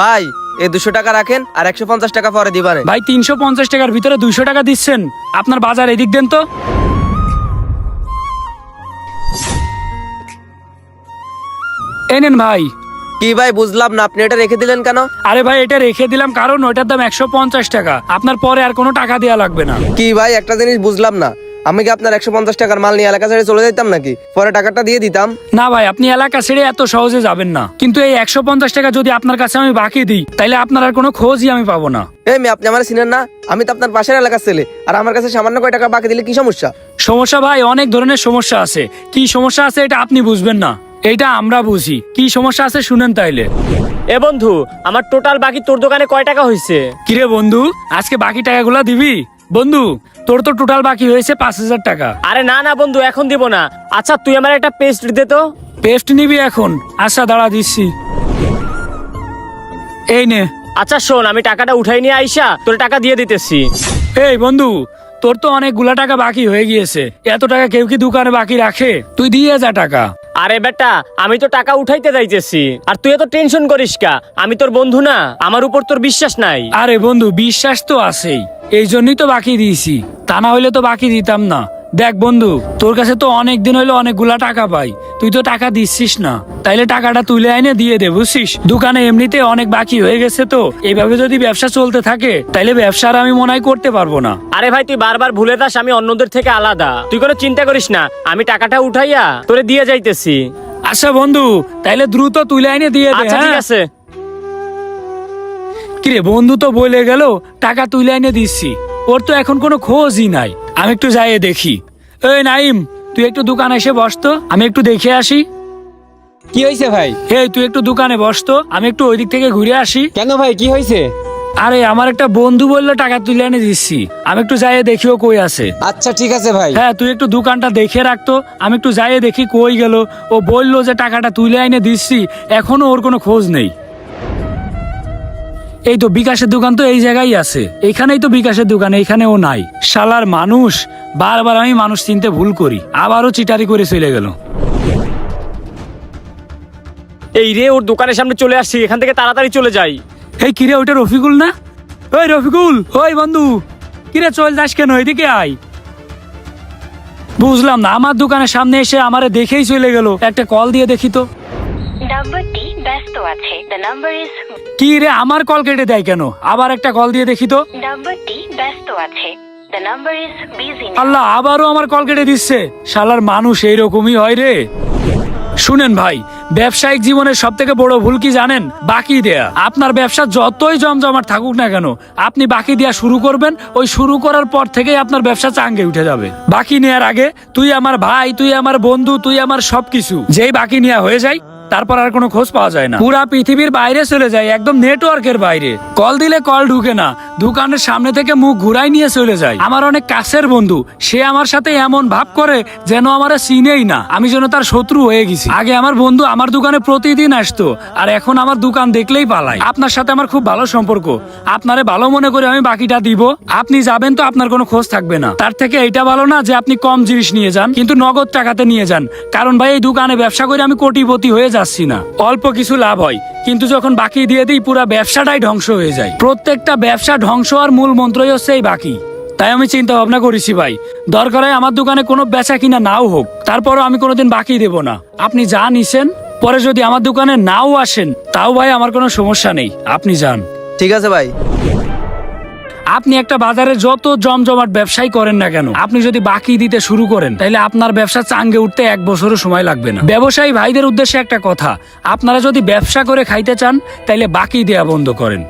ভাই এই দুশো টাকা রাখেন আর একশো পঞ্চাশ টাকা পরে দিবানে ভাই তিনশো পঞ্চাশ টাকার ভিতরে দুইশো টাকা দিচ্ছেন। আপনার বাজার এদিক দেন তো। এই নেন ভাই। কি ভাই বুঝলাম না আপনি এটা রেখে দিলেন কেন? আরে ভাই এটা রেখে দিলাম কারণ ওটার দাম একশো পঞ্চাশ টাকা। আপনার পরে আর কোনো টাকা দেওয়া লাগবে না। কি ভাই একটা জিনিস বুঝলাম না। আমি কি আপনার একশো পঞ্চাশ টাকার মাল নিয়ে এলাকা ছেড়ে চলে যেতাম নাকি? পরে টাকাটা দিয়ে দিতাম। না ভাই আপনি এলাকা ছেড়ে এত সহজে যাবেন না। কিন্তু এই একশো পঞ্চাশ টাকা যদি আপনার কাছে আমি বাকি দিই তাহলে আপনার আর কোনো খোঁজই আমি পাবো না। এই মেয়ে আপনি আমার চিনেন না? আমি তো আপনার পাশের এলাকার ছেলে। আর আমার কাছে সামান্য কয় টাকা বাকি দিলে কি সমস্যা? সমস্যা ভাই অনেক ধরনের সমস্যা আছে। কি সমস্যা আছে এটা আপনি বুঝবেন না। এইটা আমরা বুঝি। কি সমস্যা আছে শুনেন তাইলে। এ বন্ধু আমার টোটাল বাকি তোর দোকানে কয় টাকা হয়েছে কিরে বন্ধু আজকে বাকি টাকাগুলো দিবি? বন্ধু তোর তো টোটাল বাকি হয়েছে পাঁচ হাজার টাকা। আরে না না বন্ধু এখন দিব না। আচ্ছা তুই আমার একটা পেস্ট দে তো। পেস্ট নিবি এখন। আচ্ছা দাঁড়া দিচ্ছি। এই নে। আচ্ছা শোন আমি টাকাটা উঠাই নিয়ে আইসা তোর টাকা দিয়ে দিতেছি। এই বন্ধু তোর তো অনেকগুলা টাকা বাকি হয়ে গিয়েছে। এত টাকা কেউ কি দোকানে বাকি রাখে? তুই দিয়ে যা টাকা। আরে বেটা, আমি তো টাকা উঠাইতে যাইতেছি। আর তুই এত টেনশন করিস কা? আমি তোর বন্ধু না, আমার উপর তোর বিশ্বাস নাই। আরে বন্ধু, বিশ্বাস তো আছেই। এই জন্যই তো বাকি দিয়েছি। তা না হইলে তো বাকি দিতাম না। দেখ বন্ধু তোর কাছে তো অনেক দিন হইল অনেকগুলা টাকা পাই। তুই তো টাকা দিচ্ছিস না। তাইলে টাকাটা তুলে আইনে দিয়ে দে বুঝছিস? দোকানে এমনিতে অনেক বাকি হয়ে গেছে তো। এইভাবে যদি ব্যবসা চলতে থাকে তাইলে ব্যবসার আমি মনে হয় করতে পারব না। আরে ভাই তুই বারবার ভুলে যাস আমি অন্যদের থেকে আলাদা। তুই কোনো চিন্তা করিস না আমি টাকাটা উঠাইয়া তোরে দিয়ে যাইতেছি। আচ্ছা বন্ধু তাইলে দ্রুত তুলে আইনে দিয়ে দে আচ্ছা ঠিক হ্যাঁ? আছে। কিরে বন্ধু তো বলে গেল টাকা তুলে এনে দিচ্ছি। ওর তো এখন কোনো খোঁজই নাই। আমি একটু যাই দেখি। এই নাইম তুই একটু দোকানে এসে বসতো আমি একটু দেখে আসি। কি হয়েছে ভাই? এই তুই একটু দোকানে বসতো আমি একটু ওই দিক থেকে ঘুরে আসি। কেন ভাই কি হয়েছে আরে আমার একটা বন্ধু বলল টাকা তুলে এনে দিচ্ছি। আমি একটু যাই দেখিও কই আছে। আচ্ছা ঠিক আছে ভাই। হ্যাঁ তুই একটু দোকানটা দেখে রাখতো আমি একটু যাই দেখি কই গেল। ও বলল যে টাকাটা তুলে এনে দিচ্ছি এখনও ওর কোনো খোঁজ নেই। এই তো বিকাশের দোকান তো এই জায়গায় আছে। এখানেই তো বিকাশের দোকান এখানে ও নাই। শালার মানুষ বারবার আমি মানুষ চিনতে ভুল করি। আবারও চিটারি করে চলে গেল। এই রে ওর দোকানের সামনে চলে আসছি এখান থেকে তাড়াতাড়ি চলে যাই। এই কিরে ওইটা রফিকুল না? ওই রফিকুল ওই বন্ধু। কিরে চল যাস কেন? এদিকে আয়। বুঝলাম না আমার দোকানের সামনে এসে আমারে দেখেই চলে গেল। একটা কল দিয়ে দেখি তো। নাম্বারটি ব্যস্ত আছে। দ্য নাম্বার ইজ কি রে আমার কল কেটে দেয় কেন? আবার একটা কল দিয়ে দেখি তো। নাম্বারটি ব্যস্ত আছে। দ্য নাম্বার ইজ বিজি আল্লাহ আবারও আমার কল কেটে দিচ্ছে। শালার মানুষ এইরকমই হয় রে। শুনেন ভাই ব্যবসায়িক জীবনের সব থেকে বড় ভুল কি জানেন? বাকি দেয়া। আপনার ব্যবসা যতই জমজমাট থাকুক না কেন আপনি বাকি দেয়া শুরু করবেন ওই শুরু করার পর থেকেই আপনার ব্যবসা চাঙ্গে উঠে যাবে। বাকি নেয়ার আগে তুই আমার ভাই তুই আমার বন্ধু তুই আমার সবকিছু। যেই বাকি নেওয়া হয়ে যায় তারপর আর কোনো খোঁজ পাওয়া যায় না। পুরা পৃথিবীর বাইরে চলে যায়, একদম নেটওয়ার্কের বাইরে। কল দিলে কল ঢুকে না, দোকানের সামনে থেকে মুখ ঘুরাই নিয়ে চলে যায়। আমার অনেক কাছের বন্ধু, সে আমার সাথে এমন ভাব করে যেন আমার চিনেই না। আমি যেন তার শত্রু হয়ে গেছি। আগে আমার বন্ধু আমার দোকানে প্রতিদিন আসতো, আর এখন আমার দোকান দেখলেই পালাই আপনার সাথে আমার খুব ভালো সম্পর্ক। আপনারে ভালো মনে করে আমি বাকিটা দিব। আপনি যাবেন তো আপনার কোনো খোঁজ থাকবে না। তার থেকে এটা ভালো না যে আপনি কম জিনিস নিয়ে যান, কিন্তু নগদ টাকাতে নিয়ে যান। কারণ ভাই, এই দোকানে ব্যবসা করে আমি কোটিপতি হয়ে যাচ্ছি না। অল্প কিছু লাভ হয়, কিন্তু যখন বাকি দিয়ে দিই, পুরো ব্যবসাটাই ধ্বংস হয়ে যায়। প্রত্যেকটা ব্যবসা ধ্বংস আর মূল মন্ত্রই হচ্ছে এই বাকি। তাই আমি চিন্তা ভাবনা করেছি ভাই, দরকার হয় আমার দোকানে কোনো বেচা কিনা নাও হোক, তারপরও আমি কোনোদিন বাকি দেব না। আপনি যা নিছেন, পরে যদি আমার দোকানে নাও আসেন, তাও ভাই আমার কোনো সমস্যা নেই। আপনি যান। ঠিক আছে ভাই। আপনি একটা বাজারে যত জমজমাট ব্যবসায় করেন না কেন, আপনি যদি বাকি দিতে শুরু করেন তাহলে আপনার ব্যবসা চাঙ্গে উঠতে এক বছরও সময় লাগবে না। ব্যবসায়ী ভাইদের উদ্দেশ্যে একটা কথা, আপনারা যদি ব্যবসা করে খাইতে চান তাহলে বাকি দেয়া বন্ধ করেন।